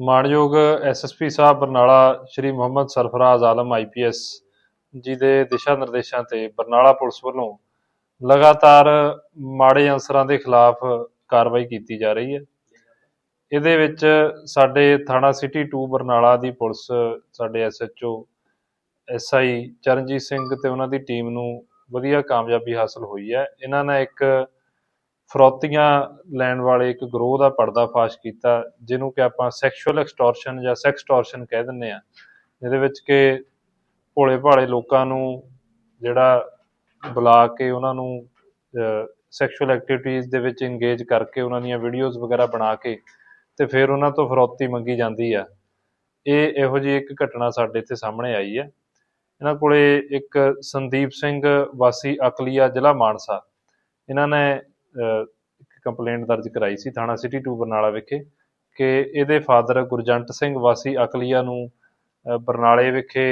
ਮਾਣਯੋਗ ਐਸਐਸਪੀ ਸਾਹਿਬ ਬਰਨਾਲਾ ਸ਼੍ਰੀ ਮੁਹੰਮਦ ਸਰਫਰਾਜ਼ ਆਲਮ ਆਈਪੀਐਸ ਜੀ ਦੇ ਦਿਸ਼ਾ ਨਿਰਦੇਸ਼ਾਂ ਤੇ ਬਰਨਾਲਾ ਪੁਲਿਸ ਵੱਲੋਂ ਲਗਾਤਾਰ ਮਾੜੇ ਅਨਸਰਾਂ ਦੇ ਖਿਲਾਫ ਕਾਰਵਾਈ ਕੀਤੀ ਜਾ ਰਹੀ ਹੈ। ਇਹਦੇ ਵਿੱਚ ਸਾਡੇ ਥਾਣਾ ਸਿਟੀ 2 ਬਰਨਾਲਾ ਦੀ ਪੁਲਿਸ, ਸਾਡੇ ਐਸਐਚਓ ਐਸਆਈ ਚਰਨਜੀਤ ਸਿੰਘ ਤੇ ਉਹਨਾਂ ਦੀ ਟੀਮ ਨੂੰ ਵਧੀਆ ਕਾਮਯਾਬੀ ਹਾਸਲ ਹੋਈ ਹੈ। ਇਹਨਾਂ ਨੇ ਇੱਕ ਫਰੋਤੀਆਂ ਲੈਣ ਵਾਲੇ ਇੱਕ ਗਰੋਹ ਦਾ ਪਰਦਾਫਾਸ਼ ਕੀਤਾ, ਜਿਹਨੂੰ ਕਿ ਆਪਾਂ ਸੈਕਸ਼ੂਅਲ ਐਕਸਟੋਰਸ਼ਨ ਜਾਂ ਸੈਕਸਟੋਰਸ਼ਨ ਕਹਿ ਦਿੰਦੇ ਆ ਜਿਹਦੇ ਵਿੱਚ ਕਿ ਭੋਲੇ ਭਾਲੇ ਲੋਕਾਂ ਨੂੰ ਜਿਹੜਾ ਬੁਲਾ ਕੇ ਉਹਨਾਂ ਨੂੰ ਸੈਕਸ਼ੂਅਲ ਐਕਟੀਵਿਟੀਜ਼ ਦੇ ਵਿੱਚ ਇੰਗੇਜ ਕਰਕੇ ਉਹਨਾਂ ਦੀਆਂ ਵੀਡੀਓਜ਼ ਵਗੈਰਾ ਬਣਾ ਕੇ ਤੇ ਫਿਰ ਉਹਨਾਂ ਤੋਂ ਫਰੋਤੀ ਮੰਗੀ ਜਾਂਦੀ ਆ। ਇਹ ਇਹੋ ਜਿਹੀ ਇੱਕ ਘਟਨਾ ਸਾਡੇ ਇੱਥੇ ਸਾਹਮਣੇ ਆਈ ਹੈ ਇਹਨਾਂ ਕੋਲੇ ਇੱਕ ਸੰਦੀਪ ਸਿੰਘ ਵਾਸੀ ਅਕਲੀਆ ਜ਼ਿਲ੍ਹਾ ਮਾਨਸਾ। ਇਹਨਾਂ ਨੇ ਕੰਪਲੇਂਟ ਦਰਜ ਕਰਾਈ ਸੀ ਥਾਣਾ ਸਿਟੀ 2 ਬਰਨਾਲਾ ਵਿਖੇ ਕਿ ਇਹਦੇ ਫਾਦਰ ਗੁਰਜੰਟ ਸਿੰਘ ਵਾਸੀ ਅਕਲੀਆ ਨੂੰ ਬਰਨਾਲੇ ਵਿਖੇ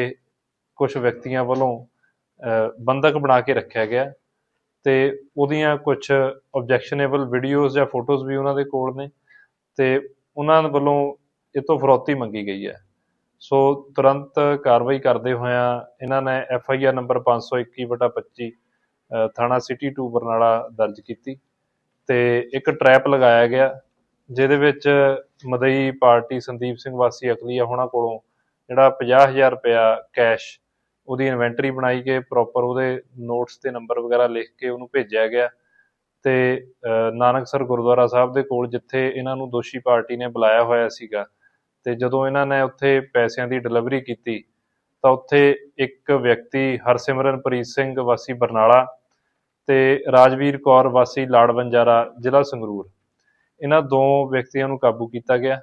ਕੁਝ ਵਿਅਕਤੀਆਂ ਵੱਲੋਂ ਅਹ, ਬੰਧਕ ਬਣਾ ਕੇ ਰੱਖਿਆ ਗਿਆ ਤੇ ਉਹਦੀਆਂ ਕੁਝ ਆਬਜੈਕਸ਼ਨੇਬਲ ਵੀਡੀਓਜ਼ ਜਾਂ ਫੋਟੋਜ਼ ਵੀ ਉਹਨਾਂ ਦੇ ਕੋਲ ਨੇ ਤੇ ਉਹਨਾਂ ਵੱਲੋਂ ਇਹ ਤੋਂ ਫਰੋਤੀ ਮੰਗੀ ਗਈ ਹੈ। ਸੋ ਤੁਰੰਤ ਕਾਰਵਾਈ ਕਰਦੇ ਹੋਇਆ ਇਹਨਾਂ ਨੇ ਐਫ ਆਈ ਆਰ ਨੰਬਰ 521/25 ਅ, ਥਾਣਾ ਸਿਟੀ 2 ਬਰਨਾਲਾ ਦਰਜ ਕੀਤੀ। ਤੇ ਇੱਕ ਟਰੈਪ ਲਗਾਇਆ ਗਿਆ ਜਿਹਦੇ ਵਿੱਚ ਮਦਈ ਪਾਰਟੀ ਸੰਦੀਪ ਸਿੰਘ ਵਾਸੀ ਅਕਲੀਆ ਹੋਣਾ ਕੋਲੋਂ ਜਿਹੜਾ 50000 ਰੁਪਇਆ ਕੈਸ਼ ਉਹਦੀ ਇਨਵੈਂਟਰੀ ਬਣਾਈ ਕੇ ਪ੍ਰੋਪਰ ਉਹਦੇ ਨੋਟਸ ਤੇ ਨੰਬਰ ਵਗੈਰਾ ਲਿਖ ਕੇ ਉਹਨੂੰ ਭੇਜਿਆ ਗਿਆ ਤੇ ਅ, ਨਾਨਕਸਰ ਗੁਰਦੁਆਰਾ ਸਾਹਿਬ ਦੇ ਕੋਲ ਜਿੱਥੇ ਇਹਨਾਂ ਨੂੰ ਦੋਸ਼ੀ ਪਾਰਟੀ ਨੇ ਬੁਲਾਇਆ ਹੋਇਆ ਸੀਗਾ ਤੇ ਜਦੋਂ ਇਹਨਾਂ ਨੇ ਉੱਥੇ ਪੈਸਿਆਂ ਦੀ ਡਿਲੀਵਰੀ ਕੀਤੀ ਤਾਂ ਉੱਥੇ ਇੱਕ ਵਿਅਕਤੀ ਹਰਸਿਮਰਨਪ੍ਰੀਤ ਸਿੰਘ ਵਾਸੀ ਬਰਨਾਲਾ ਤੇ ਰਾਜਵੀਰ ਕੌਰ ਵਾਸੀ ਲਾੜਵੰਜਾਰਾ ਜ਼ਿਲ੍ਹਾ ਸੰਗਰੂਰ। ਇਹਨਾਂ ਦੋ ਵਿਅਕਤੀਆਂ ਨੂੰ ਕਾਬੂ ਕੀਤਾ ਗਿਆ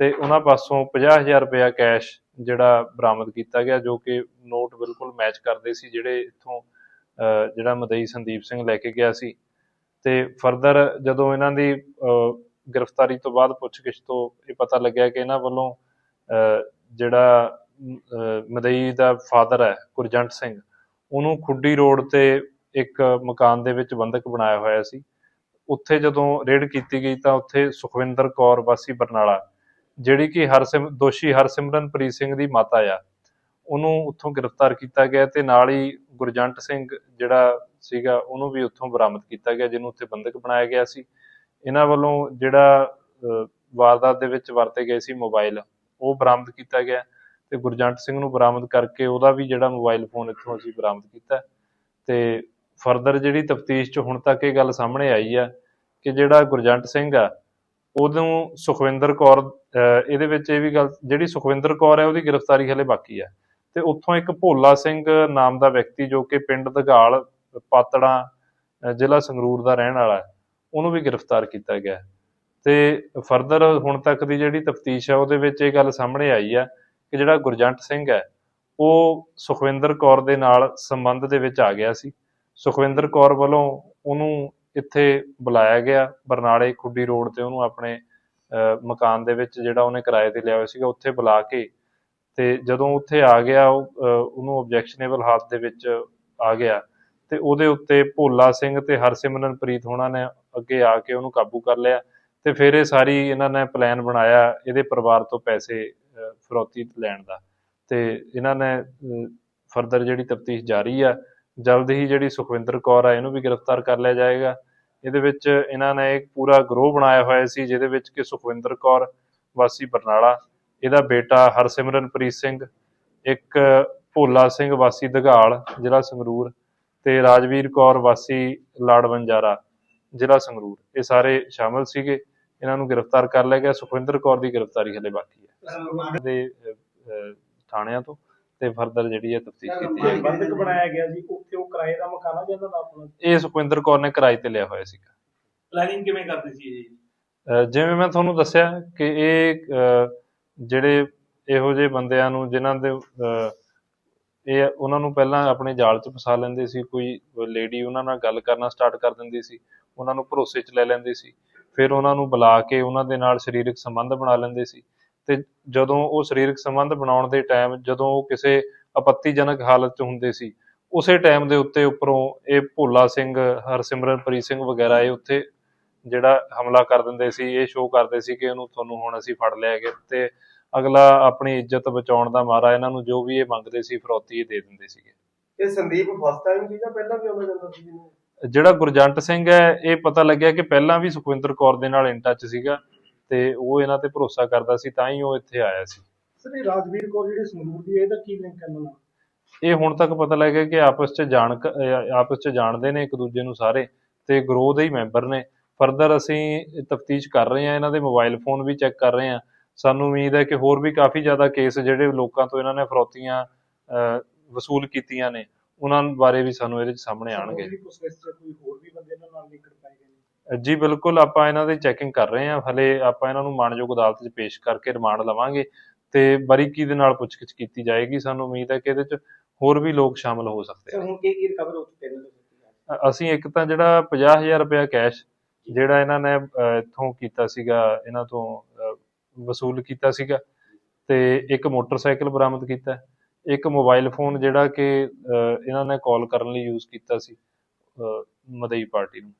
ਤੇ ਉਹਨਾਂ ਪਾਸੋਂ 50000 ਰੁਪਇਆ ਕੈਸ਼ ਜਿਹੜਾ ਬਰਾਮਦ ਕੀਤਾ ਗਿਆ ਜੋ ਕਿ ਨੋਟ ਬਿਲਕੁਲ ਮੈਚ ਕਰਦੇ ਸੀ ਜਿਹੜੇ ਇੱਥੋਂ ਜਿਹੜਾ ਮਦਈ ਸੰਦੀਪ ਸਿੰਘ ਲੈ ਕੇ ਗਿਆ ਸੀ। ਤੇ ਫਰਦਰ ਜਦੋਂ ਇਹਨਾਂ ਦੀ ਅਹ, ਗ੍ਰਿਫਤਾਰੀ ਤੋਂ ਬਾਅਦ ਪੁੱਛਗਿੱਛ ਤੋਂ ਇਹ ਪਤਾ ਲੱਗਿਆ ਕਿ ਇਹਨਾਂ ਵੱਲੋਂ ਅਹ, ਜਿਹੜਾ ਮਦਈ ਦਾ ਫਾਦਰ ਹੈ ਗੁਰਜੰਟ ਸਿੰਘ ਉਹਨੂੰ ਖੁੱਡੀ ਰੋਡ ਤੇ ਇੱਕ ਮਕਾਨ ਦੇ ਵਿੱਚ ਬੰਦਕ ਬਣਾਇਆ ਹੋਇਆ ਸੀ। ਉੱਥੇ ਜਦੋਂ ਰੇਡ ਕੀਤੀ ਗਈ ਤਾਂ ਉੱਥੇ ਸੁਖਵਿੰਦਰ ਕੌਰ ਵਾਸੀ ਬਰਨਾਲਾ, ਜਿਹੜੀ ਕਿ ਹਰਸਿਮ ਦੋਸ਼ੀ ਹਰਸਿਮਰਨਪ੍ਰੀਤ ਸਿੰਘ ਦੀ ਮਾਤਾ ਆ, ਉਹਨੂੰ ਉੱਥੋਂ ਗ੍ਰਿਫਤਾਰ ਕੀਤਾ ਗਿਆ ਤੇ ਨਾਲ ਹੀ ਗੁਰਜੰਟ ਸਿੰਘ ਜਿਹੜਾ ਸੀਗਾ, ਉਹਨੂੰ ਵੀ ਉੱਥੋਂ ਬਰਾਮਦ ਕੀਤਾ ਗਿਆ, ਜਿਹਨੂੰ ਉੱਥੇ ਬੰਦਕ ਬਣਾਇਆ ਗਿਆ ਸੀ। ਇਹਨਾਂ ਵੱਲੋਂ ਜਿਹੜਾ ਵਾਰਦਾਤ ਦੇ ਵਿੱਚ ਵਰਤੇ ਗਏ ਸੀ ਮੋਬਾਈਲ, ਉਹ ਬਰਾਮਦ ਕੀਤਾ ਗਿਆ ਤੇ ਗੁਰਜੰਟ ਸਿੰਘ ਨੂੰ ਬਰਾਮਦ ਕਰਕੇ ਉਹਦਾ ਵੀ ਜਿਹੜਾ ਮੋਬਾਈਲ ਫੋਨ ਇੱਥੋਂ ਅਸੀਂ ਬਰਾਮਦ ਕੀਤਾ। ਤੇ ਫਰਦਰ ਜਿਹੜੀ ਤਫਤੀਸ਼ 'ਚ ਹੁਣ ਤੱਕ ਇਹ ਗੱਲ ਸਾਹਮਣੇ ਆਈ ਆ ਕਿ ਜਿਹੜਾ ਗੁਰਜੰਟ ਸਿੰਘ ਆ, ਉਹਨੂੰ ਸੁਖਵਿੰਦਰ ਕੌਰ ਇਹਦੇ ਵਿੱਚ ਇਹ ਵੀ ਗੱਲ, ਜਿਹੜੀ ਸੁਖਵਿੰਦਰ ਕੌਰ ਹੈ ਉਹਦੀ ਗ੍ਰਿਫਤਾਰੀ ਹਲੇ ਬਾਕੀ ਹੈ ਤੇ ਉੱਥੋਂ ਇੱਕ ਭੋਲਾ ਸਿੰਘ ਨਾਮ ਦਾ ਵਿਅਕਤੀ ਜੋ ਕਿ ਪਿੰਡ ਦਗਾਲ, ਪਾਤੜਾ ਜ਼ਿਲ੍ਹਾ ਸੰਗਰੂਰ ਦਾ ਰਹਿਣ ਵਾਲਾ, ਉਹਨੂੰ ਵੀ ਗ੍ਰਿਫਤਾਰ ਕੀਤਾ ਗਿਆ ਹੈ। ਤੇ ਫਰਦਰ ਹੁਣ ਤੱਕ ਦੀ ਜਿਹੜੀ ਤਫਤੀਸ਼ ਹੈ ਉਹਦੇ ਵਿੱਚ ਇਹ ਗੱਲ ਸਾਹਮਣੇ ਆਈ ਆ ਕਿ ਜਿਹੜਾ ਗੁਰਜੰਟ ਸਿੰਘ ਹੈ ਉਹ ਸੁਖਵਿੰਦਰ ਕੌਰ ਦੇ ਨਾਲ ਸੰਬੰਧ ਦੇ ਵਿੱਚ ਆ ਗਿਆ ਸੀ ਸੁਖਵਿੰਦਰ ਕੌਰ ਵੱਲੋਂ ਉਹਨੂੰ ਇੱਥੇ ਬੁਲਾਇਆ ਗਿਆ ਬਰਨਾਲੇ ਖੁੱਡੀ ਰੋਡ ਤੇ ਉਹਨੂੰ ਆਪਣੇ ਅਹ, ਮਕਾਨ ਦੇ ਵਿੱਚ ਜਿਹੜਾ ਉਹਨੇ ਕਿਰਾਏ ਤੇ ਲਿਆ ਹੋਇਆ ਸੀਗਾ ਉੱਥੇ ਬੁਲਾ ਕੇ ਤੇ ਜਦੋਂ ਉੱਥੇ ਆ ਗਿਆ ਉਹਨੂੰ ਆਬਜੈਕਸ਼ਨੇਬਲ ਹਾਲਤ ਦੇ ਵਿੱਚ ਆ ਗਿਆ ਤੇ ਉਹਦੇ ਉੱਤੇ ਭੋਲਾ ਸਿੰਘ ਤੇ ਹਰਸਿਮਰਨਪ੍ਰੀਤ ਹੋਣਾ ਨੇ ਅੱਗੇ ਆ ਕੇ ਉਹਨੂੰ ਕਾਬੂ ਕਰ ਲਿਆ ਤੇ ਫਿਰ ਇਹ ਸਾਰੀ ਇਹਨਾਂ ਨੇ ਪਲਾਨ ਬਣਾਇਆ ਇਹਦੇ ਪਰਿਵਾਰ ਤੋਂ ਪੈਸੇ ਅਹ, ਫਿਰੌਤੀ ਲੈਣ ਦਾ ਤੇ ਇਹਨਾਂ ਨੇ ਫਰਦਰ ਜਿਹੜੀ ਤਫਤੀਸ਼ ਜਾਰੀ ਆ ਜਲਦ ਹੀ ਜਿਹੜੀ ਸੁਖਵਿੰਦਰ ਕੌਰ ਆ ਇਹਨੂੰ ਵੀ ਗ੍ਰਿਫਤਾਰ ਕਰ ਲਿਆ ਜਾਏਗਾ। ਇਹਦੇ ਵਿੱਚ ਇਹਨਾਂ ਨੇ ਇੱਕ ਪੂਰਾ ਗਰੋਹ ਬਣਾਇਆ ਹੋਇਆ ਸੀ ਜਿਹਦੇ ਵਿੱਚ ਕਿ ਸੁਖਵਿੰਦਰ ਕੌਰ ਵਾਸੀ ਬਰਨਾਲਾ ਇਹਦਾ ਬੇਟਾ ਹਰਸਿਮਰਨਪ੍ਰੀਤ ਸਿੰਘ ਇੱਕ ਭੋਲਾ ਸਿੰਘ ਵਾਸੀ ਦਗਾਲ ਜ਼ਿਲ੍ਹਾ ਸੰਗਰੂਰ ਤੇ ਰਾਜਵੀਰ ਕੌਰ ਵਾਸੀ ਲਾੜਵੰਜਾਰਾ ਜ਼ਿਲ੍ਹਾ ਸੰਗਰੂਰ। ਇਹ ਸਾਰੇ ਸ਼ਾਮਲ ਸੀਗੇ। ਇਹਨਾਂ ਨੂੰ ਗ੍ਰਿਫਤਾਰ ਕਰ ਲਿਆ ਗਿਆ। ਸੁਖਵਿੰਦਰ ਕੌਰ ਦੀ ਗ੍ਰਿਫਤਾਰੀ ਹਲੇ ਬਾਕੀ ਹੈ। ਦੇ ਥਾਣਿਆਂ ਤੋਂ। ਤੇ ਫਰਦਰ ਜਿਹੜੀ ਹੈ ਤਫਤੀਸ਼ ਕੀਤੀ ਜਾਏਗੀ। ਬੰਦਕ ਬਣਾਇਆ ਗਿਆ ਸੀ ਉੱਥੇ ਉਹ ਕਿਰਾਏ ਦਾ ਮਕਾਨ ਆ ਜਾਂਦਾ ਦਾ ਆਪਣਾ? ਇਹ ਸੁਖਵਿੰਦਰ ਕੌਰ ਨੇ ਕਿਰਾਏ ਤੇ ਲਿਆ ਹੋਇਆ ਸੀਗਾ। ਪਲੈਨਿੰਗ ਕਿਵੇਂ ਕਰਦੇ ਸੀ ਅਹ ਜਿਵੇਂ ਮੈਂ ਤੁਹਾਨੂੰ ਦੱਸਿਆ ਕਿ ਇਹ ਜਿਹੜੇ ਇਹੋ ਜਿਹੇ ਬੰਦਿਆਂ ਨੂੰ ਜਿਨ੍ਹਾਂ ਦੇ ਇਹ ਉਹਨਾਂ ਨੂੰ ਪਹਿਲਾਂ ਆਪਣੇ ਜਾਲ 'ਚ ਫਸਾ ਲੈਂਦੇ ਸੀ ਕੋਈ ਲੇਡੀ ਉਹਨਾਂ ਨਾਲ ਗੱਲ ਕਰਨਾ ਸਟਾਰਟ ਕਰ ਦਿੰਦੀ ਸੀ ਉਹਨਾਂ ਨੂੰ ਭਰੋਸੇ 'ਚ ਲੈ ਲੈਂਦੀ ਸੀ ਫਿਰ ਉਹਨਾਂ ਨੂੰ ਬੁਲਾ ਕੇ ਉਹਨਾਂ ਦੇ ਨਾਲ ਸਰੀਰਕ ਸੰਬੰਧ ਬਣਾ ਲੈਂਦੇ ਸੀ ਤੇ ਜਦੋਂ ਉਹ ਸਰੀਰਕ ਸੰਬੰਧ ਬਣਾਉਣ ਦੇ ਟਾਈਮ ਜਦੋਂ ਉਹ ਕਿਸੇ ਆਪੱਤੀਜਨਕ ਹਾਲਤ 'ਚ ਹੁੰਦੇ ਸੀ ਉਸੇ ਟਾਈਮ ਦੇ ਉੱਤੇ ਉੱਪਰੋਂ ਇਹ ਭੋਲਾ ਸਿੰਘ ਹਰਸਿਮਰਨਪ੍ਰੀਤ ਸਿੰਘ ਵਗੈਰਾ ਇਹ ਉੱਥੇ ਜਿਹੜਾ ਹਮਲਾ ਕਰ ਦਿੰਦੇ ਸੀ ਇਹ ਸ਼ੋਅ ਕਰਦੇ ਸੀ ਕਿ ਇਹਨੂੰ ਤੁਹਾਨੂੰ ਹੁਣ ਅਸੀਂ ਫੜ ਲਿਆ ਗਿਆ ਤੇ ਅਗਲਾ ਆਪਣੀ ਇੱਜ਼ਤ ਬਚਾਉਣ ਦਾ ਮਾਰਾ ਇਹਨਾਂ ਨੂੰ ਜੋ ਵੀ ਇਹ ਮੰਗਦੇ ਸੀ ਫਰੌਤੀ ਇਹ ਦੇ ਦਿੰਦੇ ਸੀਗੇ। ਇਹ ਸੰਦੀਪ ਫਸਟ ਟਾਈਮ ਸੀ ਜਾਂ ਪਹਿਲਾਂ ਵੀ ਆਉਂਦਾ ਜਾਂਦਾ ਸੀ? ਜਿਹੜਾ ਗੁਰਜੰਟ ਸਿੰਘ ਹੈ ਇਹ ਪਤਾ ਲੱਗਿਆ ਕਿ ਪਹਿਲਾਂ ਵੀ ਸੁਖਵਿੰਦਰ ਕੌਰ ਦੇ ਨਾਲ ਇਨ ਟੱਚ ਸੀਗਾ। ਤੇ ਉਹ ਇਹਨਾਂ ਤੇ ਭਰੋਸਾ ਕਰਦਾ ਸੀ ਤਾਂ ਹੀ ਉਹ ਇੱਥੇ ਆਇਆ ਸੀ। ਸਰ ਇਹ ਰਾਜਵੀਰ ਕੌਰ ਜਿਹੜੀ ਸੰਗਰੂਰ ਦੀ ਹੈ ਇਹਦਾ ਕੀ ਲਿੰਕ ਹੈ ਇਹਨਾਂ ਨਾਲ ਇਹ ਹੁਣ ਤੱਕ ਪਤਾ ਲੱਗਿਆ ਕਿ ਆਪਸ 'ਚ ਜਾਣ ਆਪਸ 'ਚ ਜਾਣਦੇ ਨੇ ਇੱਕ ਦੂਜੇ ਨੂੰ ਸਾਰੇ ਤੇ ਗਰੋਹ ਦੇ ਹੀ ਮੈਂਬਰ ਨੇ। ਫਰਦਰ ਅਸੀਂ ਤਫਤੀਸ਼ ਕਰ ਰਹੇ ਹਾਂ ਇਹਨਾਂ ਦੇ ਮੋਬਾਈਲ ਫੋਨ ਵੀ ਚੈੱਕ ਕਰ ਰਹੇ ਹਾਂ। ਸਾਨੂੰ ਉਮੀਦ ਹੈ ਕਿ ਹੋਰ ਵੀ ਕਾਫੀ ਜ਼ਿਆਦਾ ਕੇਸ ਜਿਹੜੇ ਲੋਕਾਂ ਤੋਂ ਇਹਨਾਂ ਨੇ ਫਰੌਤੀਆਂ ਵਸੂਲ ਕੀਤੀਆਂ ਨੇ ਉਹਨਾਂ ਬਾਰੇ ਵੀ ਸਾਨੂੰ ਇਹਦੇ ਸਾਹਮਣੇ ਆਣਗੇ ਉਹਦੀ ਪੁੱਛਗਿੱਛ 'ਚ ਕੋਈ ਹੋਰ ਵੀ ਬੰਦੇ ਇਹਨਾਂ ਨਾਲ ਲਿੰਕ ਪਾਏ ਗਏ ਨੇ ਜੀ ਬਿਲਕੁਲ ਆਪਾਂ ਇਹਨਾਂ ਦੀ ਚੈਕਿੰਗ ਕਰ ਰਹੇ ਹਾਂ। ਹਲੇ ਆਪਾਂ ਇਹਨਾਂ ਨੂੰ ਮਾਣਯੋਗ ਅਦਾਲਤ 'ਚ ਪੇਸ਼ ਕਰਕੇ ਰਿਮਾਂਡ ਲਵਾਂਗੇ ਤੇ ਬਾਰੀਕੀ ਦੇ ਨਾਲ ਪੁੱਛਗਿੱਛ ਕੀਤੀ ਜਾਏਗੀ। ਸਾਨੂੰ ਉਮੀਦ ਹੈ ਕਿ ਇਹਦੇ 'ਚ ਹੋਰ ਵੀ ਲੋਕ ਸ਼ਾਮਲ ਹੋ ਸਕਦੇ ਆ ਹੁਣ ਕੀ ਕੀ ਰਿਕਵਰ ਹੋ ਚੁੱਕੇ ਨੇ ਅ- ਅਸੀਂ ਇੱਕ ਤਾਂ ਜਿਹੜਾ 50000 ਰੁਪਇਆ ਕੈਸ਼ ਜਿਹੜਾ ਇਹਨਾਂ ਨੇ ਇੱਥੋਂ ਕੀਤਾ ਸੀਗਾ ਇਹਨਾਂ ਤੋਂ ਵਸੂਲ ਕੀਤਾ ਸੀਗਾ ਤੇ ਇੱਕ ਮੋਟਰਸਾਈਕਲ ਬਰਾਮਦ ਕੀਤਾ। ਇੱਕ ਮੋਬਾਈਲ ਫੋਨ ਜਿਹੜਾ ਕਿ ਇਹਨਾਂ ਨੇ ਕਾਲ ਕਰਨ ਲਈ ਯੂਜ਼ ਕੀਤਾ ਸੀ ਮਦਈ ਪਾਰਟੀ ਨੂੰ।